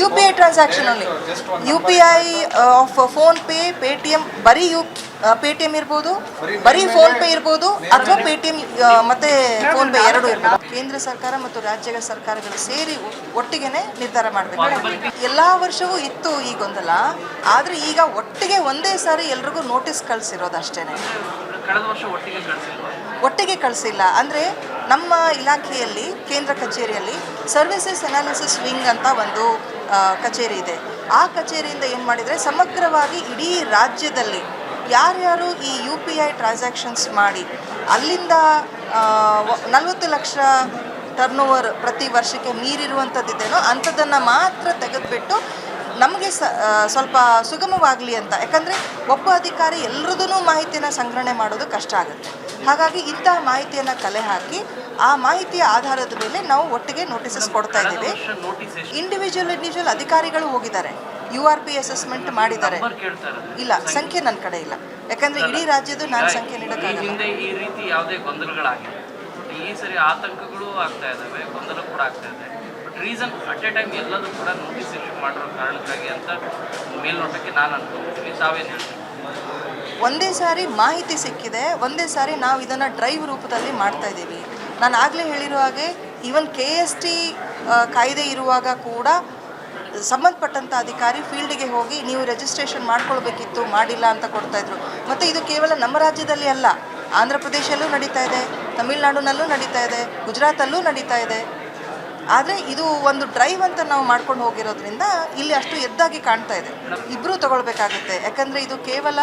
You P I transaction ಅಲ್ಲಿ. U P I of PhonePe Paytm ಬರೀ you Paytm ಇರ್ಬೋದು, ಬರೀ ಫೋನ್ ಪೇ ಇರ್ಬೋದು, ಅಥವಾ ಪೇಟಿಎಂ ಮತ್ತೆ ಫೋನ್ ಪೇ ಎರಡು ಇರ್ಬೋದು. ಕೇಂದ್ರ ಸರ್ಕಾರ ಮತ್ತು ರಾಜ್ಯ ಸರ್ಕಾರಗಳು ಸೇರಿ ಒಟ್ಟಿಗೆನೆ ನಿರ್ಧಾರ ಮಾಡಬೇಕು. ಎಲ್ಲಾ ವರ್ಷವೂ ಇತ್ತು ಈ ಗೊಂದಲ. ಆದ್ರೆ ಈಗ ಒಟ್ಟಿಗೆ ಒಂದೇ ಸಾರಿ ಎಲ್ರಿಗೂ ನೋಟಿಸ್ ಕಳಿಸಿರೋದು ಅಷ್ಟೇನೆ. ಒಟ್ಟಿಗೆ ಕಳಿಸಿಲ್ಲ. ಅಂದರೆ ನಮ್ಮ ಇಲಾಖೆಯಲ್ಲಿ, ಕೇಂದ್ರ ಕಚೇರಿಯಲ್ಲಿ ಸರ್ವಿಸಸ್ ಅನಾಲಿಸಿಸ್ ವಿಂಗ್ ಅಂತ ಒಂದು ಕಚೇರಿ ಇದೆ. ಆ ಕಚೇರಿಯಿಂದ ಏನು ಮಾಡಿದರೆ ಸಮಗ್ರವಾಗಿ ಇಡೀ ರಾಜ್ಯದಲ್ಲಿ ಯಾರ್ಯಾರು ಈ ಯು ಪಿ ಐ ಟ್ರಾನ್ಸಾಕ್ಷನ್ಸ್ ಮಾಡಿ, ಅಲ್ಲಿಂದ ನಲವತ್ತು ಲಕ್ಷ ಟರ್ನ್ ಓವರ್ ಪ್ರತಿ ವರ್ಷಕ್ಕೆ ಮೀರಿರುವಂಥದ್ದಿದ್ದೇನೋ ಅಂಥದ್ದನ್ನು ಮಾತ್ರ ತೆಗೆದುಬಿಟ್ಟು ನಮಗೆ ಸ ಸ್ವಲ್ಪ ಸುಗಮವಾಗಲಿ ಅಂತ. ಯಾಕಂದರೆ ಒಬ್ಬ ಅಧಿಕಾರಿ ಎಲ್ಲರದೂ ಮಾಹಿತಿಯನ್ನು ಸಂಗ್ರಹಣೆ ಮಾಡೋದು ಕಷ್ಟ ಆಗುತ್ತೆ. ಹಾಗಾಗಿ ಇಂತಹ ಮಾಹಿತಿಯನ್ನು ಕಲೆ ಹಾಕಿ ಆ ಮಾಹಿತಿಯ ಆಧಾರದ ಮೇಲೆ ನಾವು ಒಟ್ಟಿಗೆ ನೋಟಿಸಸ್ ಕೊಡ್ತಾ ಇದ್ದೀವಿ. ಇಂಡಿವಿಜುವಲ್ ಇಂಡಿವಿಜುವಲ್ ಅಧಿಕಾರಿಗಳು ಹೋಗಿದ್ದಾರೆ. ಯು ಆರ್ ಪಿ ಅಸೆಸ್ಮೆಂಟ್ ಮಾಡಿದ್ದಾರೆ. ಇಲ್ಲ ಸಂಖ್ಯೆ ನನ್ನ ಕಡೆ ಇಲ್ಲ. ಯಾಕಂದರೆ ಇಡೀ ರಾಜ್ಯದ್ದು ನಾನು ಸಂಖ್ಯೆ ನೀಡೋಕ್ಕಾಗಲ್ಲ. ಈ ಸರಿ ಆತಂಕಗಳು ಆಗ್ತಾ ಇದ್ದಾವೆ ಗೊಂದಲ ಕೂಡ ಆಗ್ತಾ ಇದೆ. ರೀಸನ್ ಅಟ್ ಎ ಟೈಮ್ ಎಲ್ಲದೂ ಕೂಡ ನೋಟಿಸ್ ಇಶ್ಯೂ ಮಾಡಿರೋ ಕಾರಣಕ್ಕಾಗಿ ಅಂತ ಮೇಲ್ನೋಟಕ್ಕೆ ನಾನು ಅನ್ಕೊಂಡಿದ್ದೀನಿ ತಾವೇನು ಹೇಳ್ತೀನಿ ಒಂದೇ ಸಾರಿ ಮಾಹಿತಿ ಸಿಕ್ಕಿದೆ. ಒಂದೇ ಸಾರಿ ನಾವು ಇದನ್ನು ಡ್ರೈವ್ ರೂಪದಲ್ಲಿ ಮಾಡ್ತಾ ಇದ್ದೀವಿ. ನಾನು ಆಗಲೇ ಹೇಳಿರೋ ಹಾಗೆ ಈವನ್ ಕೆ ಎಸ್ ಟಿ ಕಾಯ್ದೆ ಇರುವಾಗ ಕೂಡ ಸಂಬಂಧಪಟ್ಟಂಥ ಅಧಿಕಾರಿ ಫೀಲ್ಡ್ಗೆ ಹೋಗಿ ನೀವು ರಿಜಿಸ್ಟ್ರೇಷನ್ ಮಾಡ್ಕೊಳ್ಬೇಕಿತ್ತು, ಮಾಡಿಲ್ಲ ಅಂತ ಕೊಡ್ತಾ ಇದ್ರು. ಮತ್ತು ಇದು ಕೇವಲ ನಮ್ಮ ರಾಜ್ಯದಲ್ಲಿ ಅಲ್ಲ. ಆಂಧ್ರ ಪ್ರದೇಶಲ್ಲೂ ನಡೀತಾ ಇದೆ, ತಮಿಳ್ನಾಡಿನಲ್ಲೂ ನಡೀತಾ ಇದೆ, ಗುಜರಾತಲ್ಲೂ ನಡೀತಾ ಇದೆ. ಆದರೆ ಇದು ಒಂದು ಡ್ರೈವ್ ಅಂತ ನಾವು ಮಾಡ್ಕೊಂಡು ಹೋಗಿರೋದ್ರಿಂದ ಇಲ್ಲಿ ಅಷ್ಟು ಎದ್ದಾಗಿ ಕಾಣ್ತಾ ಇದೆ. ಇಬ್ಬರೂ ತಗೊಳ್ಬೇಕಾಗುತ್ತೆ. ಯಾಕಂದರೆ ಇದು ಕೇವಲ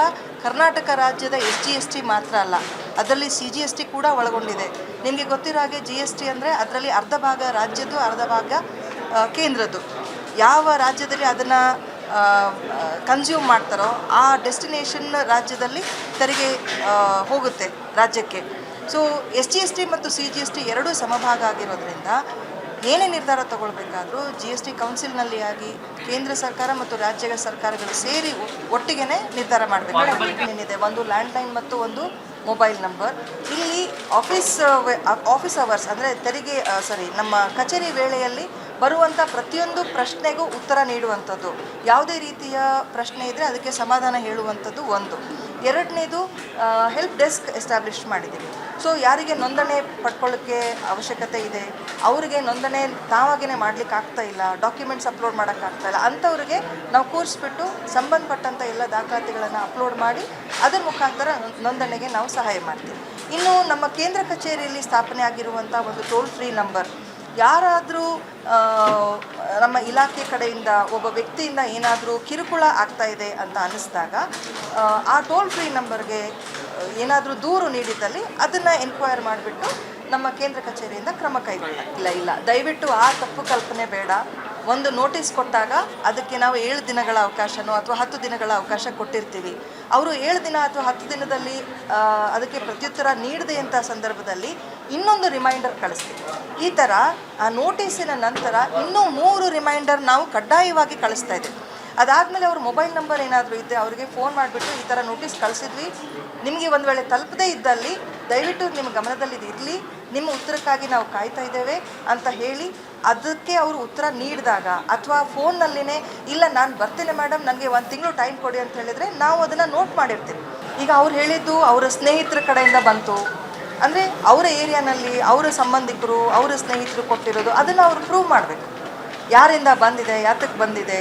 ಕರ್ನಾಟಕ ರಾಜ್ಯದ ಎಸ್ ಜಿ ಎಸ್ ಟಿ ಮಾತ್ರ ಅಲ್ಲ, ಅದರಲ್ಲಿ ಸಿ ಜಿ ಎಸ್ ಟಿ ಕೂಡ ಒಳಗೊಂಡಿದೆ. ನಿಮಗೆ ಗೊತ್ತಿರೋ ಹಾಗೆ ಜಿ ಎಸ್ ಟಿ ಅಂದರೆ ಅದರಲ್ಲಿ ಅರ್ಧ ಭಾಗ ರಾಜ್ಯದ್ದು, ಅರ್ಧ ಭಾಗ ಕೇಂದ್ರದ್ದು. ಯಾವ ರಾಜ್ಯದಲ್ಲಿ ಅದನ್ನು ಕನ್ಸ್ಯೂಮ್ ಮಾಡ್ತಾರೋ ಆ ಡೆಸ್ಟಿನೇಷನ್ ರಾಜ್ಯದಲ್ಲಿ ತೆರಿಗೆ ಹೋಗುತ್ತೆ ರಾಜ್ಯಕ್ಕೆ. So S G S T ಮತ್ತು ಸಿ ಜಿ ಎಸ್ ಟಿ ಎರಡೂ ಸಮಭಾಗ ಆಗಿರೋದ್ರಿಂದ ಏನೇ ನಿರ್ಧಾರ ತಗೊಳ್ಬೇಕಾದರೂ ಜಿ ಎಸ್ ಟಿ ಕೌನ್ಸಿಲ್ನಲ್ಲಿ ಆಗಿ ಕೇಂದ್ರ ಸರ್ಕಾರ ಮತ್ತು ರಾಜ್ಯ ಸರ್ಕಾರಗಳು ಸೇರಿ ಒಟ್ಟಿಗೆನೇ ನಿರ್ಧಾರ ಮಾಡಬೇಕು. ಏನಿದೆ? ಒಂದು ಲ್ಯಾಂಡ್ಲೈನ್ ಮತ್ತು ಒಂದು ಮೊಬೈಲ್ ನಂಬರ್ ಇಲ್ಲಿ ಆಫೀಸ್ ಆಫೀಸ್ ಅವರ್ಸ್ ಅಂದರೆ ತೆರಿಗೆ ಸಾರಿ ನಮ್ಮ ಕಚೇರಿ ವೇಳೆಯಲ್ಲಿ ಬರುವಂಥ ಪ್ರತಿಯೊಂದು ಪ್ರಶ್ನೆಗೂ ಉತ್ತರ ನೀಡುವಂಥದ್ದು. ಯಾವುದೇ ರೀತಿಯ ಪ್ರಶ್ನೆ ಇದ್ದರೆ ಅದಕ್ಕೆ ಸಮಾಧಾನ ಹೇಳುವಂಥದ್ದು ಒಂದು. ಎರಡನೇದು ಹೆಲ್ಪ್ ಡೆಸ್ಕ್ ಎಸ್ಟಾಬ್ಲಿಷ್ ಮಾಡಿದ್ದೀವಿ. ಸೊ ಯಾರಿಗೆ ನೋಂದಣಿ ಪಡ್ಕೊಳ್ಳೋಕ್ಕೆ ಅವಶ್ಯಕತೆ ಇದೆ, ಅವರಿಗೆ ನೋಂದಣಿ ತಾವಾಗೇ ಮಾಡ್ಲಿಕ್ಕೆ ಆಗ್ತಾ ಇಲ್ಲ ಡಾಕ್ಯುಮೆಂಟ್ಸ್ ಅಪ್ಲೋಡ್ ಮಾಡೋಕ್ಕಾಗ್ತಾ ಇಲ್ಲ, ಅಂಥವ್ರಿಗೆ ನಾವು ಕೂರಿಸ್ಬಿಟ್ಟು ಸಂಬಂಧಪಟ್ಟಂಥ ಎಲ್ಲ ದಾಖಲಾತಿಗಳನ್ನು ಅಪ್ಲೋಡ್ ಮಾಡಿ, ಅದರ ಮುಖಾಂತರ ನೋಂದಣಿಗೆ ನಾವು ಸಹಾಯ ಮಾಡ್ತೀವಿ. ಇನ್ನು ನಮ್ಮ ಕೇಂದ್ರ ಕಚೇರಿಯಲ್ಲಿ ಸ್ಥಾಪನೆ ಆಗಿರುವಂಥ ಒಂದು ಟೋಲ್ ಫ್ರೀ ನಂಬರ್ ಯಾರಾದರೂ ನಮ್ಮ ಇಲಾಖೆ ಕಡೆಯಿಂದ ಒಬ್ಬ ವ್ಯಕ್ತಿಯಿಂದ ಏನಾದರೂ ಕಿರುಕುಳ ಆಗ್ತಾ ಇದೆ ಅಂತ ಅನ್ನಿಸ್ದಾಗ ಆ, ಟೋಲ್ ಫ್ರೀ ನಂಬರ್ಗೆ ಏನಾದರೂ ದೂರು ನೀಡಿದ್ದಲ್ಲಿ ಅದನ್ನು ಎನ್ಕ್ವೈರ್ ಮಾಡಿಬಿಟ್ಟು ನಮ್ಮ ಕೇಂದ್ರ ಕಚೇರಿಯಿಂದ ಕ್ರಮ ಕೈಗೊಳ್ಳ ಇಲ್ಲ ಇಲ್ಲ ದಯವಿಟ್ಟು ಆ ತಪ್ಪು ಕಲ್ಪನೆ ಬೇಡ. ಒಂದು ನೋಟಿಸ್ ಕೊಟ್ಟಾಗ ಅದಕ್ಕೆ ನಾವು ಏಳು ದಿನಗಳ ಅವಕಾಶನೋ ಅಥವಾ ಹತ್ತು ದಿನಗಳ ಅವಕಾಶ ಕೊಟ್ಟಿರ್ತೀವಿ. ಅವರು ಏಳು ದಿನ ಅಥವಾ ಹತ್ತು ದಿನದಲ್ಲಿ ಅದಕ್ಕೆ ಪ್ರತ್ಯುತ್ತರ ನೀಡದೆ ಅಂತ ಸಂದರ್ಭದಲ್ಲಿ ಇನ್ನೊಂದು ರಿಮೈಂಡರ್ ಕಳಿಸ್ತೀವಿ ಈ ಥರ ಆ ನೋಟಿಸಿನ ನಂತರ ಇನ್ನೂ ಮೂರು ರಿಮೈಂಡರ್ ನಾವು ಕಡ್ಡಾಯವಾಗಿ ಕಳಿಸ್ತಾ ಇದ್ದೀವಿ. ಅದಾದಮೇಲೆ ಅವ್ರ ಮೊಬೈಲ್ ನಂಬರ್ ಏನಾದರೂ ಇದ್ದರೆ ಅವರಿಗೆ ಫೋನ್ ಮಾಡಿಬಿಟ್ಟು ಈ ಥರ ನೋಟಿಸ್ ಕಳಿಸಿದ್ವಿ. ನಿಮಗೆ ಒಂದು ವೇಳೆ ತಲುಪದೇ ಇದ್ದಲ್ಲಿ, ದಯವಿಟ್ಟು ನಿಮ್ಮ ಗಮನದಲ್ಲಿ ಇರಲಿ. ನಿಮ್ಮ ಉತ್ತರಕ್ಕಾಗಿ ನಾವು ಕಾಯ್ತಾ ಇದ್ದೇವೆ ಅಂತ ಹೇಳಿ, ಅದಕ್ಕೆ ಅವರು ಉತ್ತರ ನೀಡಿದಾಗ ಅಥವಾ ಫೋನ್ನಲ್ಲಿನೇ ಇಲ್ಲ, ನಾನು ಬರ್ತೇನೆ ಮೇಡಮ್ ನನಗೆ ಒಂದು ತಿಂಗಳು ಟೈಮ್ ಕೊಡಿ ಅಂತ ಹೇಳಿದರೆ ನಾವು ಅದನ್ನು ನೋಟ್ ಮಾಡಿರ್ತೀವಿ. ಈಗ ಅವ್ರು ಹೇಳಿದ್ದು ಅವರ ಸ್ನೇಹಿತರ ಕಡೆಯಿಂದ ಬಂತು. ಅಂದರೆ ಅವರ ಏರಿಯಾನಲ್ಲಿ ಅವರ ಸಂಬಂಧಿಕರು ಅವರ ಸ್ನೇಹಿತರು ಕೊಟ್ಟಿರೋದು ಅದನ್ನು ಅವರು ಪ್ರೂವ್ ಮಾಡಬೇಕು. ಯಾರಿಂದ ಬಂದಿದೆ ಯಾತಕ್ಕೆ ಬಂದಿದೆ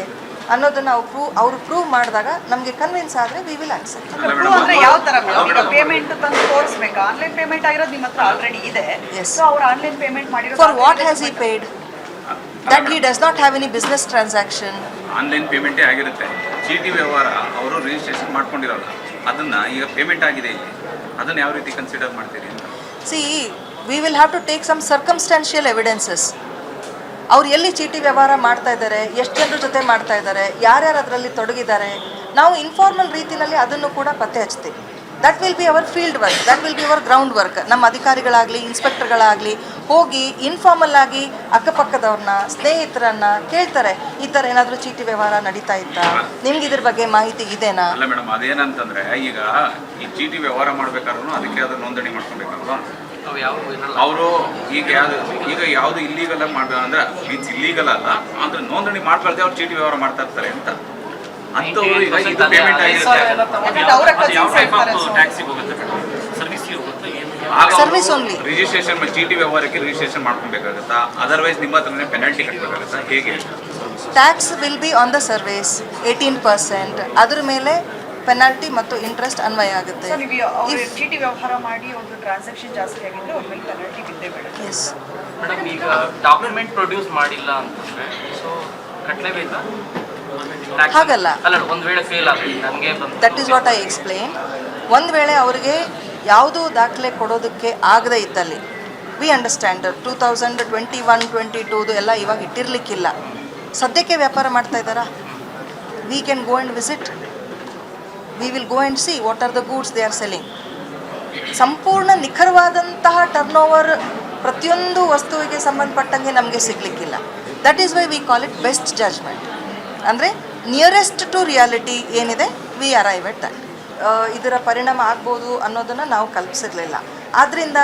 ಅನ್ನೋದನ್ನ ನಾವು ಪ್ರೂವ್ ಅವರು ಪ್ರೂವ್ ಮಾಡಿದಾಗ ನಮಗೆ ಕನ್ವಿನ್ಸ್ ಆದರೆ ವಿ ವಿಲ್ ಆನ್ಸರ್ ಪ್ರೂವ್ ಅಂದ್ರೆ ಯಾವ ಥರ ಪೇಮೆಂಟ್ ತಂದು ತೋರಿಸ್ಬೇಕು? ಆನ್ಲೈನ್ ಪೇಮೆಂಟ್ ಆಗಿರೋದು ನಿಮ್ಮ ಹತ್ರ ಆಲ್ರೆಡಿ ಇದೆ. ಎಸ್ ಸೊ ಅವ್ರು ಆನ್ಲೈನ್ ಪೇಮೆಂಟ್ ಮಾಡಿರೋ for what has he paid that he does not have any business transaction online ಪೇಮೆಂಟೇ ಆಗಿರುತ್ತೆ. ಚೀಟಿ ವ್ಯವಹಾರ ಅವರು ರಿಜಿಸ್ಟ್ರೇಷನ್ ಮಾಡ್ಕೊಂಡಿರೋಲ್ಲ. ಅದನ್ನ ಈಗ ಪೇಮೆಂಟ್ ಆಗಿದೆ ಇಲ್ಲಿ. ಅದನ್ನ ಯಾವ ರೀತಿ ಕನ್ಸಿಡರ್ ಮಾಡ್ತೀರಿ ಅಂತ. See we will have to take some circumstantial evidences ಅವ್ರು ಎಲ್ಲಿ ಚೀಟಿ ವ್ಯವಹಾರ ಮಾಡ್ತಾ ಇದ್ದಾರೆ, ಎಷ್ಟು ಜನರ ಜೊತೆ ಮಾಡ್ತಾ ಇದ್ದಾರೆ, ಯಾರ್ಯಾರು ಅದರಲ್ಲಿ ತೊಡಗಿದ್ದಾರೆ, ನಾವು ಇನ್ಫಾರ್ಮಲ್ ರೀತಿಯಲ್ಲಿ ಅದನ್ನು ಕೂಡ ಪತ್ತೆ ಹಚ್ತೀವಿ. That will be our field work that will be our ground work ನಮ್ಮ ಅಧಿಕಾರಿಗಳಾಗಲಿ ಇನ್ಸ್ಪೆಕ್ಟರ್ಗಳಾಗಲಿ ಹೋಗಿ ಇನ್ಫಾರ್ಮಲ್ ಆಗಿ ಅಕ್ಕಪಕ್ಕದವ್ರನ್ನ ಸ್ನೇಹಿತರನ್ನ ಕೇಳ್ತಾರೆ. ಈ ಥರ ಏನಾದರೂ ಚೀಟಿ ವ್ಯವಹಾರ ನಡೀತಾ ಇತ್ತಾ? ನಿಮ್ಗೆ ಇದ್ರ ಬಗ್ಗೆ ಮಾಹಿತಿ ಇದೆನಾ? ಅಲ್ಲ ಮೇಡಮ್ ಅದೇನಂತಂದ್ರೆ ಈಗ ಈ ಚೀಟಿ ವ್ಯವಹಾರ ಮಾಡ್ಬೇಕಾದ್ರೂ ಅದಕ್ಕೆ ಅದನ್ನ ನೋಂದಣಿ ಮಾಡ್ಕೊಬೇಕಲ್ವಾ ಅವರು ಈಗ ಯಾವ್ದು ಈಗ ಯಾವುದು ಇಲ್ಲೀಗಲ್ ಮಾಡ್ಬೇಕು ಅಂದ್ರೆ ಮೀನ್ಸ್ ಇಲ್ಲೀಗಲ್ ಅಲ್ಲ ಅಂದ್ರೆ ನೋಂದಣಿ ಮಾಡ್ಕೊಳ್ದೆ ಅವ್ರು ಚೀಟಿ ವ್ಯವಹಾರ ಮಾಡ್ತಾ ಇರ್ತಾರೆ ಅಂತ. ಅಂಥವ್ರು ಈಗ ಇದು ಪೇಮೆಂಟ್ ಆಗಿರುತ್ತೆ ಟ್ಯಾಕ್ಸಿಗೆ ಹೋಗುತ್ತೆ ಸರ್ವಿಸ್ಗೆ ಹೋಗುತ್ತೆ ಏನು Service only. ರಿಜಿಸ್ಟ್ರೇಷನ್ ಚೀಟಿ ವ್ಯವಹಾರಕ್ಕೆ ರಿಜಿಸ್ಟ್ರೇಷನ್ ಮಾಡ್ಕೊಬೇಕಾಗತ್ತಾ? ಅದರ್ವೈಸ್ ನಿಮ್ಮ ಹತ್ರನೇ ಪೆನಾಲ್ಟಿ ಕಟ್ಟಬೇಕಾಗತ್ತಾ ಹೇಗೆ? Tax will be on the service eighteen percent ಅದ್ರ ಮೇಲೆ ಪೆನಾಲ್ಟಿ ಮತ್ತು ಇಂಟ್ರೆಸ್ಟ್ ಅನ್ವಯ ಆಗುತ್ತೆ. ಅವ್ರ ಚೀಟಿ ವ್ಯವಹಾರ ಮಾಡಿ ಒಂದು ಟ್ರಾನ್ಸಾಕ್ಷನ್ ಜಾಸ್ತಿ ಆಗಿದ್ರೆ ಅವ್ರ ಮೇಲೆ ಪೆನಾಲ್ಟಿ ಬಿದ್ದೇ ಬೇಡ ಎಸ್ ಮೇಡಮ್ ಈಗ ಡಾಕ್ಯುಮೆಂಟ್ ಪ್ರೊಡ್ಯೂಸ್ ಮಾಡಿಲ್ಲ ಅಂತಂದ್ರೆ ಸೊ ಕಟ್ಟಲೇಬೇಕಾ ಹಾಗಲ್ಲ. ಅಲ್ಲ ಒಂದು ವೇಳೆ ಫೇಲ್ ಆಗುತ್ತೆ ನನಗೆ that is what I explain ಒಂದು ವೇಳೆ ಅವರಿಗೆ ಯಾವುದೂ ದಾಖಲೆ ಕೊಡೋದಕ್ಕೆ ಆಗದೇ ಇದ್ದಲ್ಲಿ we understand two thousand twenty one twenty ಟೂದು ಎಲ್ಲ ಇವಾಗ ಇಟ್ಟಿರಲಿಕ್ಕಿಲ್ಲ. ಸದ್ಯಕ್ಕೆ ವ್ಯಾಪಾರ ಮಾಡ್ತಾ ಇದ್ದಾರಾ? We can go and visit we will go and see what are the goods they are selling ಸಂಪೂರ್ಣ ನಿಖರವಾದಂತಹ ಟರ್ನ್ ಓವರ್ ಪ್ರತಿಯೊಂದು ವಸ್ತುವಿಗೆ ಸಂಬಂಧಪಟ್ಟಂಗೆ ನಮಗೆ ಸಿಗಲಿಕ್ಕಿಲ್ಲ. That is why we call it best judgement ಅಂದರೆ ನಿಯರೆಸ್ಟ್ ಟು ರಿಯಾಲಿಟಿ ಏನಿದೆ? ವಿ ಅರೈವ್ ಎಟ್ ದಟ್ ಇದರ ಪರಿಣಾಮ ಆಗ್ಬೋದು ಅನ್ನೋದನ್ನು ನಾವು ಕಲ್ಪಿಸಿರಲಿಲ್ಲ. ಆದ್ದರಿಂದ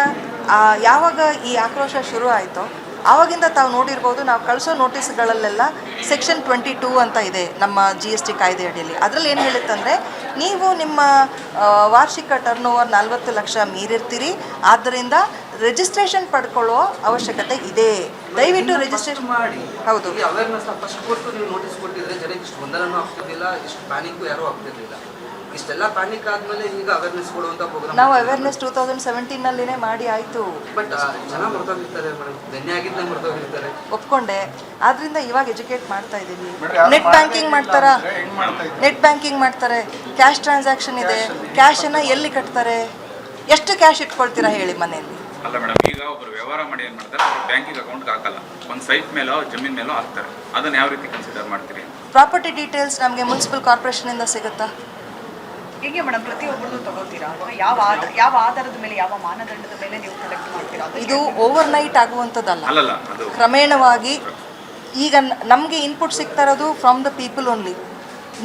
ಯಾವಾಗ ಈ ಆಕ್ರೋಶ ಶುರು ಆಯಿತೋ ಆವಾಗಿಂದ ತಾವು ನೋಡಿರ್ಬೋದು ನಾವು ಕಳಿಸೋ ನೋಟಿಸ್ಗಳಲ್ಲೆಲ್ಲ ಸೆಕ್ಷನ್ ಟ್ವೆಂಟಿ ಟೂ ಅಂತ ಇದೆ ನಮ್ಮ ಜಿ ಎಸ್ ಟಿ ಕಾಯ್ದೆ ಅಡಿಯಲ್ಲಿ ಅದರಲ್ಲಿ ಏನು ಹೇಳುತ್ತಂದರೆ ನೀವು ನಿಮ್ಮ ವಾರ್ಷಿಕ ಟರ್ನ್ ಓವರ್ ನಲ್ವತ್ತು ಲಕ್ಷ ಮೀರಿರ್ತೀರಿ ಆದ್ದರಿಂದ ರಿಜಿಸ್ಟ್ರೇಷನ್ ಪಡ್ಕೊಳ್ಳೋ ಅವಶ್ಯಕತೆ ಇದೆ. ದಯವಿಟ್ಟು ರಿಜಿಸ್ಟ್ರೇಷನ್ ಮಾಡಿ. ಹೌದು. ಅವೇರ್ನೆಸ್ ಫಸ್ಟ್ ಕೊಟ್ಟು ನೀವು ನೋಟಿಸ್ ಕೊಟ್ಟಿದ್ರೆ ಜನಕ್ಕೆ ಇಷ್ಟು ಗೊಂದಲನೂ ಆಗ್ತಿರ್ಲಿಲ್ಲ ಇಷ್ಟು ಪ್ಯಾನಿಕ್ಕು ಯಾರೂ ಆಗ್ತಿರ್ಲಿಲ್ಲ. ಇಷ್ಟೆಲ್ಲ ಪ್ಯಾನಿಕ್ ಆದ್ಮೇಲೆ ಈಗ ಅವೇರ್ನೆಸ್ ಕೊಡುವಂತ ಪ್ರೋಗ್ರಾಮ್ ನಾವು ಅವೇರ್ನೆಸ್ ಟೂ ತೌಸಂಡ್ ಸೆವೆಂಟೀನಲ್ಲಿನೇ ಮಾಡಿ ಆಯ್ತು. ಬಟ್ ಜನ ಮರ್ತೋಗಿರ್ತಾರೆ ಮೇಡಮ್. ಧನ್ಯ ಆಗಿದ್ದೇ ಮರ್ತೋಗಿರ್ತಾರೆ ಒಪ್ಕೊಂಡೆ. ಆದ್ರಿಂದ ಇವಾಗ ಎಜುಕೇಟ್ ಮಾಡ್ತಾ ಇದ್ದೀವಿ ನೆಟ್ ಬ್ಯಾಂಕಿಂಗ್ ಮಾಡ್ತಾರಾ? ನೆಟ್ ಬ್ಯಾಂಕಿಂಗ್ ಮಾಡ್ತಾರೆ. ಕ್ಯಾಶ್ ಟ್ರಾನ್ಸಾಕ್ಷನ್ ಇದೆ. ಕ್ಯಾಶನ್ನು ಎಲ್ಲಿ ಕಟ್ತಾರೆ? ಎಷ್ಟು ಕ್ಯಾಶ್ ಇಟ್ಕೊಳ್ತೀರಾ ಹೇಳಿ ಮನೆಯಲ್ಲಿ? ಅಲ್ಲ ಮೇಡಮ್ ಈಗ ಒಬ್ರು ವ್ಯವಹಾರ ಮಾಡಿ ಏನು ಮಾಡ್ತಾರೆ? ಅವ್ರು ಬ್ಯಾಂಕಿಂಗ್ ಅಕೌಂಟ್ಗೆ ಹಾಕಲ್ಲ. ಒಂದು ಸೈಟ್ ಮೇಲೋ ಜಮೀನ್ ಮೇಲೋ ಹಾಕ್ತಾರೆ. ಅದನ್ನ ಯಾವ ರೀತಿ ಕನ್ಸಿಡರ್ ಮಾಡ್ತೀರಿ ಪ್ರಾಪರ್ಟಿ ಡೀಟೇಲ್ಸ್ ನಮಗೆ ಮುನ್ಸಿಪಲ್ ಕಾರ್ಪೊರೇಷನಿಂದ ಸಿಗುತ್ತಾ? ಹೇಗೆ ಮೇಡಮ್ ಪ್ರತಿಯೊಬ್ಬರದ್ದು ತಗೋತೀರಾ ಯಾವ ಯಾವ ಆಧಾರದ ಮೇಲೆ ಯಾವ ಮಾನದಂಡದ ಮೇಲೆ ನೀವು ಕಲೆಕ್ಟ್ ಮಾಡ್ತೀರಾ? ಅದು ಇದು ಓವರ್ ನೈಟ್ ಆಗುವಂಥದ್ದಲ್ಲ. ಅಲ್ಲಲ್ಲ ಅದು ಕ್ರಮೇಣವಾಗಿ ಈಗ ನಮಗೆ ಇನ್ಪುಟ್ ಸಿಗ್ತಾ ಇರೋದು ಫ್ರಮ್ ದ ಪೀಪಲ್ ಓನ್ಲಿ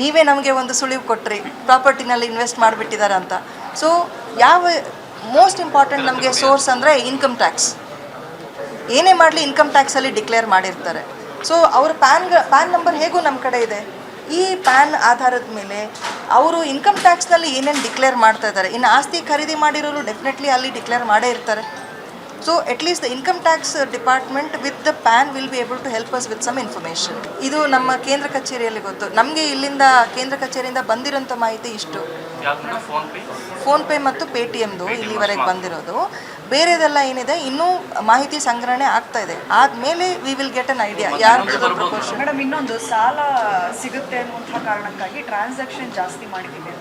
ನೀವೇ ನಮಗೆ ಒಂದು ಸುಳಿವು ಕೊಟ್ರಿ ಪ್ರಾಪರ್ಟಿನಲ್ಲಿ ಇನ್ವೆಸ್ಟ್ ಮಾಡಿಬಿಟ್ಟಿದ್ದಾರೆ ಅಂತ. ಸೊ ಯಾವ ಮೋಸ್ಟ್ ಇಂಪಾರ್ಟೆಂಟ್ ನಮಗೆ ಸೋರ್ಸ್ ಅಂದರೆ ಇನ್ಕಮ್ ಟ್ಯಾಕ್ಸ್ ಏನೇ ಮಾಡಲಿ ಇನ್ಕಮ್ ಟ್ಯಾಕ್ಸಲ್ಲಿ ಡಿಕ್ಲೇರ್ ಮಾಡಿರ್ತಾರೆ. ಸೊ ಅವ್ರ ಪ್ಯಾನ್ ಪ್ಯಾನ್ ನಂಬರ್ ಹೇಗೂ ನಮ್ಮ ಕಡೆ ಇದೆ? ಈ ಪ್ಯಾನ್ ಆಧಾರದ ಮೇಲೆ ಅವರು ಇನ್ಕಮ್ ಟ್ಯಾಕ್ಸ್ನಲ್ಲಿ ಏನೇನು ಡಿಕ್ಲೇರ್ ಮಾಡ್ತಾ ಇದ್ದಾರೆ? ಇನ್ನು ಆಸ್ತಿ ಖರೀದಿ ಮಾಡಿರೋರು ಡೆಫಿನೆಟ್ಲಿ ಅಲ್ಲಿ ಡಿಕ್ಲೇರ್ ಮಾಡೇ ಇರ್ತಾರೆ. So at least income tax department with the PAN will be able to help us with some information ಇದು ನಮ್ಮ ಕೇಂದ್ರ ಕಚೇರಿಯಲ್ಲಿ ಗೊತ್ತು. ನಮಗೆ ಇಲ್ಲಿಂದ ಕೇಂದ್ರ ಕಚೇರಿಯಿಂದ ಬಂದಿರೋಂಥ ಮಾಹಿತಿ ಇಷ್ಟು. ಫೋನ್ಪೇ ಮತ್ತು ಪೇ ಟಿ ಎಮ್ದು ಇಲ್ಲಿವರೆಗೆ ಬಂದಿರೋದು. ಬೇರೆದೆಲ್ಲ ಏನಿದೆ? ಇನ್ನೂ ಮಾಹಿತಿ ಸಂಗ್ರಹಣೆ ಆಗ್ತಾ ಇದೆ. ಆದ್ಮೇಲೆ we will get an idea ಯಾರು ಮೇಡಮ್ ಇನ್ನೊಂದು ಸಾಲ ಸಿಗುತ್ತೆ ಅನ್ನುವಂಥ ಕಾರಣಕ್ಕಾಗಿ ಟ್ರಾನ್ಸಾಕ್ಷನ್ ಜಾಸ್ತಿ ಮಾಡಿದ್ದೀವಿ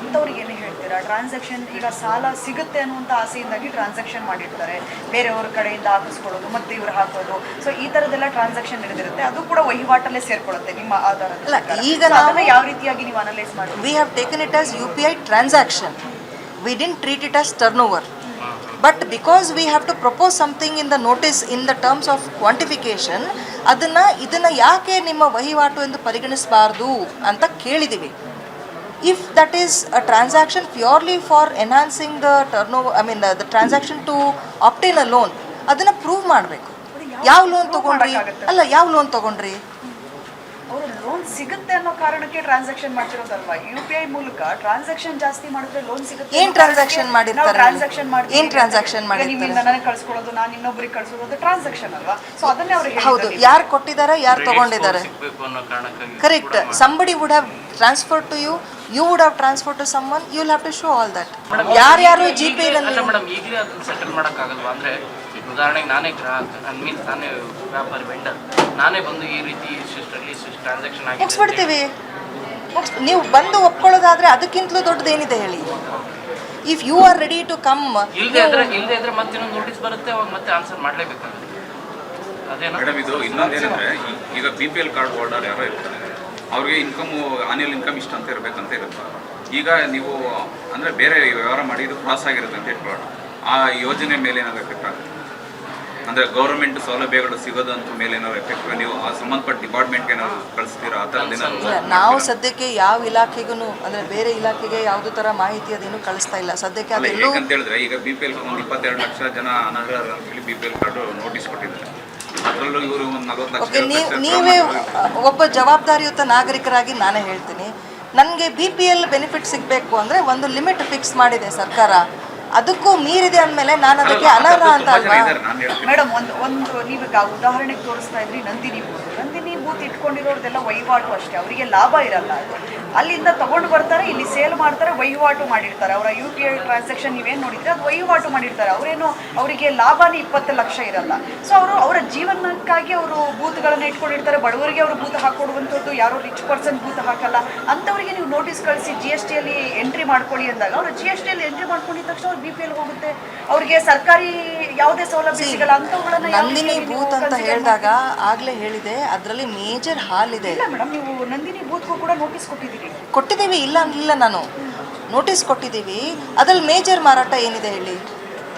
ಅಂಥವ್ರಿಗೆ ಏನು ಹೇಳ್ತೀರಾ? ಟ್ರಾನ್ಸಾಕ್ಷನ್ ಈಗ ಸಾಲ ಸಿಗುತ್ತೆ ಅನ್ನುವಂಥ ಆಸೆಯಿಂದಾಗಿ ಟ್ರಾನ್ಸಾಕ್ಷನ್ ಮಾಡಿರ್ತಾರೆ. ಬೇರೆಯವ್ರ ಕಡೆಯಿಂದ ಹಾಕಿಸ್ಕೊಳ್ಳೋದು ಮತ್ತೆ ಇವ್ರು ಹಾಕೋದು. ಸೊ ಈ ಥರದ್ದೆಲ್ಲ ಟ್ರಾನ್ಸಾಕ್ಷನ್ ನಡೆದಿರುತ್ತೆ. ಅದು ಕೂಡ ವಹಿವಾಟಲ್ಲೇ ಸೇರ್ಕೊಳ್ಳುತ್ತೆ ನಿಮ್ಮ ಆಧಾರದಲ್ಲ ಪ್ರಕಾರ. ಈಗ ನಾವು- ಯಾವ ರೀತಿಯಾಗಿ ನೀವು ಅನಲೈಸ್ ಮಾಡಿ we have taken it as U P I transaction we didn't treat it as turnover but because we have to propose something in the notice in the terms of quantification ಅದನ್ನು ಇದನ್ನು ಯಾಕೆ ನಿಮ್ಮ ವಹಿವಾಟು ಎಂದು ಪರಿಗಣಿಸಬಾರ್ದು ಅಂತ ಕೇಳಿದ್ದೀವಿ if that is a transaction purely for enhancing the turnover I mean the transaction to obtain a loan ಅದನ್ನು ಪ್ರೂವ್ ಮಾಡಬೇಕು. ಯಾವ ಲೋನ್ ತಗೊಂಡ್ರಿ? ಅಲ್ಲ ಯಾವ ಲೋನ್ ತಗೊಂಡ್ರಿ? ಅವರು ಲೋನ್ ಸಿಗುತ್ತೆ ಅನ್ನೋ ಕಾರಣಕ್ಕೆ ಟ್ರಾನ್ಸಾಕ್ಷನ್ ಮಾಡ್ತಿರೋದಲ್ವಾ? ಯು ಪಿ ಐ ಮೂಲಕ ಟ್ರಾನ್ಸಾಕ್ಷನ್ ಜಾಸ್ತಿ ಮಾಡಿದ್ರೆ ಲೋನ್ ಸಿಗುತ್ತೆ ಏನ್ ಟ್ರಾನ್ಸಾಕ್ಷನ್ ಮಾಡಿರ್ತಾರೆ? ಟ್ರಾನ್ಸಾಕ್ಷನ್ ಮಾಡಿ ಏನ್ ಟ್ರಾನ್ಸಾಕ್ಷನ್ ಮಾಡಿ ಮಾಡಿರ್ತಾರೆ? ನಿಮ್ಮಿಂದ ನನಗೆ ಕಳ್ಸ್ಕೊಳ್ಳೋದು ನಾನು ಇನ್ನೊಬ್ರಿಗೆ ಕಳ್ಸೋದು ಅದು ಟ್ರಾನ್ಸಾಕ್ಷನ್ ಅಲ್ವಾ? ಸೊ ಅದನ್ನೇ ಅವ್ರಿಗೆ ಹೌದು. ಯಾರು ಕೊಟ್ಟಿದ್ದಾರೆ ಯಾರು ತಗೊಂಡಿದ್ದಾರೆ ಸಿಗಬೇಕು ಅನ್ನೋ ಕಾರಣಕ್ಕಾಗಿ correct somebody would have transfer to you you would have transfer to someone you will have to show all that ಯಾರ್ಯಾರು ಜಿ ಪೇ ಅಲ್ಲ ಮೇಡಮ್ ಈಗಲೇ ಅದನ್ನ ಸೆಟಲ್ ಮಾಡೋಕ್ಕಾಗಲ್ವಾ? ಅಂದರೆ ಉದಾಹರಣೆಗೆ ನಾನೇ ಗ್ರಾಹಕ ನನ್ನ ಮೀನ್ಸ್ ನಾನೇ ವ್ಯಾಪಾರಿ ವೆಂಡರ್ ನಾನೇ ಬಂದು ಈ ರೀತಿ ಇಷ್ಟಿಷ್ಟರಲ್ಲಿ ಇಷ್ಟು ಟ್ರಾನ್ಸಾಕ್ಷನ್ ಆಗಿದೆ. ಮುಗಿಸ್ಬಿಡ್ತೀವಿ ಮುಗ್ಸ್- ನೀವು ಬಂದು ಒಪ್ಕೊಳ್ಳೋದಾದ್ರೆ ಅದಕ್ಕಿಂತಲೂ ದೊಡ್ಡದೇನಿದೆ ಹೇಳಿ? If you are ready to come ಇಲ್ಲದೆ ಇದ್ರೆ ಇಲ್ಲದೆ ಇದ್ರೆ ಮತ್ತೆ ಇನ್ನೊಂದು ನೋಟಿಸ್ ಬರುತ್ತೆ ಅವಾಗ ಮತ್ತೆ ಆನ್ಸರ್ ಮಾಡಲೇಬೇಕು ಅದೇನಾ? ಮೇಡಮ್ ಇದು ಇನ್ನೊಂದೇನಂದ್ರೆ ಈ- ಈಗ B P L card holder ಯಾರೋ ಇರ್ತಾರೆ ಅವ್ರಿಗೆ ಇನ್ಕಮ್ ಆನ್ಯಲ್ ಇನ್ಕಮ್ ಇಷ್ಟು ಅಂತ ಇರಬೇಕಂತ ಇರುತ್ತೆ. ಈಗ ನೀವು ಅಂದರೆ ಬೇರೆ ವ್ಯವಹಾರ ಮಾಡಿ ಇದು ಕ್ರಾಸ್ ಆಗಿರುತ್ತೆ ಅಂತ ಇಟ್ಕೊಳ್ಳೋಣ ಆ ಯೋಜನೆ ಮೇಲೆ ಏನಾದ್ರು ಎಫೆಕ್ಟ್ ಆಗುತ್ತೆ? ಅಂದ್ರೆ ಗೌರ್ಮೆಂಟ್ ಸೌಲಭ್ಯಗಳು ಸಿಗೋದಂತ ಮೇಲೆ ಏನಾದ್ರು ಎಫೆಕ್ಟ್ ನೀವು ಆ ಸಂಬಂಧಪಟ್ಟ ಡಿಪಾರ್ಟ್ಮೆಂಟ್ ಏನಾದ್ರು ಕಳಿಸ್ತೀರಾ? ಆ ನಾವು ಸದ್ಯಕ್ಕೆ ಯಾವ ಇಲಾಖೆಗೂ ಅಂದರೆ ಬೇರೆ ಇಲಾಖೆಗೆ ಯಾವುದೇ ಥರ ಮಾಹಿತಿ ಅದೇನು ಕಳಿಸ್ತಾ ಇಲ್ಲ. ಸದ್ಯಕ್ಕೆ ಅಲ್ಲ ಅಂತ ಹೇಳಿದ್ರೆ ಈಗ ಬಿ ಪಿ ಎಲ್ ಒಂದು ಇಪ್ಪತ್ತೆರಡು ಲಕ್ಷ ಜನ ಅನರ್ಹರು ಅಂತ ಹೇಳಿ B P L card notice ಕೊಟ್ಟಿದ್ದಾರೆ. ಅದರಲ್ಲೂ ಇವರು ಒಂದು ನಲ್ವತ್ತು ಲಕ್ಷ ಓಕೆ ಐವತ್ತು ನೀವು ಒಬ್ಬ ಜವಾಬ್ದಾರಿಯುತ ನಾಗರಿಕರಾಗಿ ನಾನೇ ಹೇಳ್ತೀನಿ. ನನಗೆ ಬಿ ಪಿ ಎಲ್ ಬೆನಿಫಿಟ್ ಸಿಗಬೇಕು ಅಂದರೆ ಒಂದು ಲಿಮಿಟ್ ಫಿಕ್ಸ್ ಮಾಡಿದೆ ಸರ್ಕಾರ. ಅದಕ್ಕೂ ಮೀರಿದೆ ಅಂದಮೇಲೆ ನಾನು ಅದಕ್ಕೆ ಅನರ್ಹ ಅಂತ ಅಲ್ವಾ? ಮೇಡಮ್ ಒಂದು ಒಂದು ನೀವೀಗ ಉದಾಹರಣೆಗೆ ತೋರಿಸ್ತಾ ಇದ್ರಿ ನಂದಿನಿ ನಂದಿನಿ ಇಟ್ಕೊಂಡಿರೋರ್ದೆಲ್ಲ ವಹಿವಾಟು ಅಷ್ಟೇ. ಅವರಿಗೆ ಲಾಭ ಇರಲ್ಲ ಅಲ್ಲಿಂದ ತಗೊಂಡು ಬರ್ತಾರೆ ಇಲ್ಲಿ ಸೇಲ್ ಮಾಡ್ತಾರೆ ವಹಿವಾಟು ಮಾಡಿರ್ತಾರೆ. ಅವರ ಯು ಪಿ ಐ ಟ್ರಾನ್ಸಾಕ್ಷನ್ ನೀವೇನು ನೋಡಿದ್ರೆ ಅದು ವಹಿವಾಟು ಮಾಡಿರ್ತಾರೆ. ಅವರೇನು ಅವರಿಗೆ ಲಾಭನೇ ಇಪ್ಪತ್ತು ಲಕ್ಷ ಇರಲ್ಲ. ಸೊ ಅವರು ಅವರ ಜೀವನಕ್ಕಾಗಿ ಅವರು ಬೂತ್ಗಳನ್ನ ಇಟ್ಕೊಂಡಿರ್ತಾರೆ. ಬಡವರಿಗೆ ಅವರು ಬೂತ್ ಹಾಕೊಡುವಂಥದ್ದು ಯಾರೋ ರಿಚ್ ಪರ್ಸನ್ ಬೂತ್ ಹಾಕಲ್ಲ. ಅಂಥವರಿಗೆ ನೀವು ನೋಟಿಸ್ ಕಳಿಸಿ ಜಿ ಎಸ್ ಟಿಯಲ್ಲಿ ಎಂಟ್ರಿ ಮಾಡ್ಕೊಳ್ಳಿ ಅಂದಾಗ ಅವರು ಜಿ ಎಸ್ ಟಿಯಲ್ಲಿ ಎಂಟ್ರಿ ಮಾಡ್ಕೊಂಡಿದ ತಕ್ಷಣ ಅವ್ರು ಬಿ ಪಿ ಎಲ್ ಹೋಗುತ್ತೆ. ಅವ್ರಿಗೆ ಸರ್ಕಾರಿ ಯಾವುದೇ ಸೌಲಭ್ಯ ಸಿಗಲ್ಲ. ಅಂಥವುಗಳನ್ನ ನಂದಿನಿ ಬೂತ್ ಅಂತ ಹೇಳಿದಾಗ ಆಗಲೇ ಹೇಳಿದೆ ಅದರಲ್ಲಿ ಮೇಜರ್ ಹಾಲ್ ಇದೆ ಇಲ್ಲ ಮೇಡಮ್ ನೀವು ನಂದಿನಿ ಬೂತ್ಗೂ ಕೂಡ ನೋಟಿಸ್ ಕೊಟ್ಟಿದ್ದೀವಿ ಕೊಟ್ಟಿದ್ದೀವಿ ಇಲ್ಲ ಅನ್ನಲಿಲ್ಲ ನಾನು. ನೋಟಿಸ್ ಕೊಟ್ಟಿದ್ದೀವಿ. ಅದ್ರಲ್ಲಿ ಮೇಜರ್ ಮಾರಾಟ ಏನಿದೆ ಹೇಳಿ?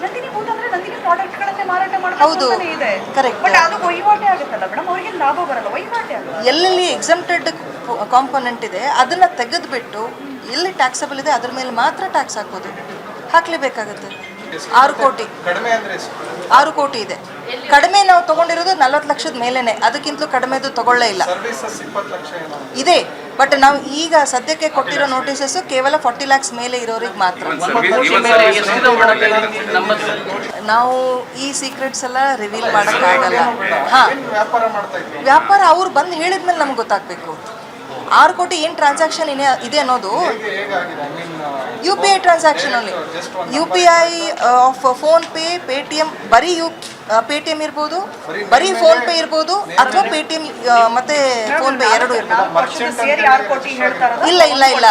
ನಂದಿನಿ ಬೂತ್ ಅಂದ್ರೆ ನಂದಿನಿ ಪ್ರಾಡಕ್ಟ್ಗಳನ್ನೇ ಮಾರಾಟ ಮಾಡಬೇಕು ಹೌದು. ಇದೆ. Correct. ಬಟ್ ಅದು ವಹಿವಾಟೆ ಆಗುತ್ತಲ್ಲ ಮೇಡಮ್ ಅವ್ರಿಗೆ ಲಾಭ ಬರಲ್ಲ ವಹಿವಾಟೆ ಆಗುತ್ತೆ. ಎಲ್ಲೆಲ್ಲಿ ಎಕ್ಸಮ್ಟೆಡ್ ಕಾಂಪೊನೆಂಟ್ ಇದೆ ಅದನ್ನು ತೆಗೆದುಬಿಟ್ಟು ಎಲ್ಲಿ ಟ್ಯಾಕ್ಸಬಲ್ ಇದೆ ಅದ್ರ ಮೇಲೆ ಮಾತ್ರ ಟ್ಯಾಕ್ಸ್ ಹಾಕ್ಬೋದು. ಹಾಕ್ಲೇಬೇಕಾಗುತ್ತೆ. ಆರು ಕೋಟಿ. ಕಡಿಮೆ ಅಂದ್ರೆ ಆರು ಕೋಟಿ ಇದೆ. ಕಡಿಮೆ ನಾವು ತಗೊಂಡಿರೋದು ನಲ್ವತ್ತು ಲಕ್ಷದ ಮೇಲೇನೆ. ಅದಕ್ಕಿಂತಲೂ ಕಡಿಮೆದು ತಗೊಳ್ಳೇ ಇಲ್ಲ. ಸರ್ವಿಸಸ್ ಇಪ್ಪತ್ತು ಲಕ್ಷ ಏನೋ. ಇದೆ. ಬಟ್ ನಾವು ಈಗ ಸದ್ಯಕ್ಕೆ ಕೊಟ್ಟಿರೋ ನೋಟಿಸಸ್ ಕೇವಲ ಫಾರ್ಟಿ ಲ್ಯಾಕ್ಸ್ ಮೇಲೆ ಇರೋರಿಗೆ ಮಾತ್ರ. ನಾವು ಈ ಸೀಕ್ರೆಟ್ಸ್ ಎಲ್ಲ ರಿವೀಲ್ ಮಾಡೋಕ್ಕಾಗಲ್ಲ ಹಾಂ. ವ್ಯಾಪಾರ ಮಾಡ್ತಾ ಇದ್ರು? ವ್ಯಾಪಾರ ಅವ್ರು ಬಂದು ಹೇಳಿದ್ಮೇಲೆ ನಮ್ಗೆ ಗೊತ್ತಾಗಬೇಕು. ಆರು ಕೋಟಿ ಏನು ಟ್ರಾನ್ಸಾಕ್ಷನ್ ಇದೆ ಅನ್ನೋದು ಯು ಪಿ ಐ ಟ್ರಾನ್ಸಾಕ್ಷನ್ ಅಲ್ಲಿ. U P I of PhonePe Paytm ಬರೀ ಯು ಪೇಟಿಎಂ ಇರ್ಬೋದು ಬರೀ ಫೋನ್ ಪೇ ಇರ್ಬೋದು ಅಥವಾ ಪೇಟಿಎಂ ಮತ್ತೆ ಫೋನ್ ಪೇ ಎರಡು ಇರ್ಬೋದು. ಇಲ್ಲ ಇಲ್ಲ ಇಲ್ಲ.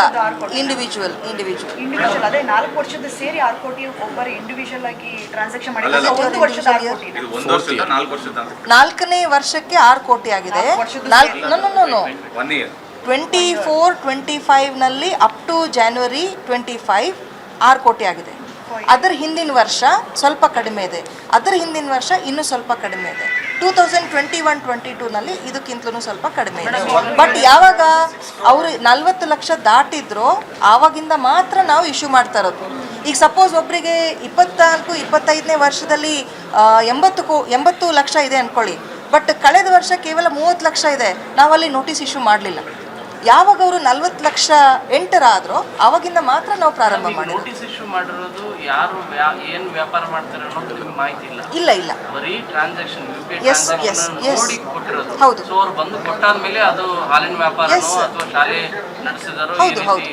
ಇಂಡಿವಿಜುವಲ್ ಇಂಡಿವಿಜುವಲ್ ಇಂಡಿವಿಜುವಲ್ ಅದೇ ನಾಲ್ಕು ವರ್ಷದ ಸೇರಿ ಆರು ಕೋಟಿ ಒಬ್ಬರು ಇಂಡಿವಿಜುವಲ್ ಆಗಿ ಟ್ರಾನ್ಸಾಕ್ಷನ್ ಅಲ್ಲ, ಮಾಡಿದ್ರೆ ಒಂದು ವರ್ಷದ ಆರು ಒಂದು ವರ್ಷದ ನಾಲ್ಕು ವರ್ಷದ ಅಂತ ನಾಲ್ಕನೇ ವರ್ಷಕ್ಕೆ ಆರು ಕೋಟಿ ಆಗಿದೆ. ನಾಲ್ಕು ವರ್ಷದ್ದು ನಾಲ್ಕು no no no one year twenty four twenty ಫೈವ್ನಲ್ಲಿ up to January twenty five ಆರು ಕೋಟಿ ಆಗಿದೆ. ಅದರ ಹಿಂದಿನ ವರ್ಷ ಸ್ವಲ್ಪ ಕಡಿಮೆ ಇದೆ. ಅದರ ಹಿಂದಿನ ವರ್ಷ ಇನ್ನೂ ಸ್ವಲ್ಪ ಕಡಿಮೆ ಇದೆ. Two thousand twenty one twenty ಟೂನಲ್ಲಿ ಇದಕ್ಕಿಂತಲೂ ಸ್ವಲ್ಪ ಕಡಿಮೆ ಇದೆ. ಬಟ್ ಯಾವಾಗ ಅವರು ನಲ್ವತ್ತು ಲಕ್ಷ ದಾಟಿದ್ರೋ ಆವಾಗಿಂದ ಮಾತ್ರ ನಾವು ಇಶ್ಯೂ ಮಾಡ್ತಾ ಇರೋದು. ಈಗ ಸಪೋಸ್ ಒಬ್ಬರಿಗೆ ಇಪ್ಪತ್ನಾಲ್ಕು, ಇಪ್ಪತ್ತೈದನೇ ವರ್ಷದಲ್ಲಿ ಎಂಬತ್ತು ಕೋ, ಎಂಬತ್ತು ಲಕ್ಷ ಇದೆ ಅಂದ್ಕೊಳ್ಳಿ ಬಟ್ ಕಳೆದ ವರ್ಷ ಕೇವಲ ಮೂವತ್ತು ಲಕ್ಷ ಇದೆ. ನಾವಲ್ಲಿ ನೋಟಿಸ್ ಇಶ್ಯೂ ಮಾಡಲಿಲ್ಲ. ಯಾವಾಗ ಅವರು ನಲ್ವತ್ತು ಲಕ್ಷ ಎಂಟರ್ ಆದ್ರೋ ಅವಾಗಿಂದ ಮಾತ್ರ ನಾವು ಪ್ರಾರಂಭ ಮಾಡಿದ್ವಿ. ನೋಟಿಸ್ ಇಶ್ಯೂ ಮಾಡಿರೋದು ಯಾರು ಏನ್ ವ್ಯಾಪಾರ ಮಾಡ್ತಾರೆ ಅನ್ನೋದು ನಿಮ್ಗೆ ಮಾಹಿತಿ ಇಲ್ಲ. ಇಲ್ಲ ಇಲ್ಲ. ಬರೀ ಟ್ರಾನ್ಸಾಕ್ಷನ್ ಟ್ರಾನ್ಸಾಕ್ಷನ್ ನೋಡಿ ಕೊಟ್ಟಿರೋದು. ಹೌದು. ಸೊ ಅವ್ರು ಬಂದು ಕೊಟ್ಟಾದ್ಮೇಲೆ ಅದು ಹಾಲಿನ ವ್ಯಾಪಾರನೋ ಅಥವಾ ಶಾಲೆ ನಡೆಸಿದಾರೋ ಹೌದು, ಹೌದು.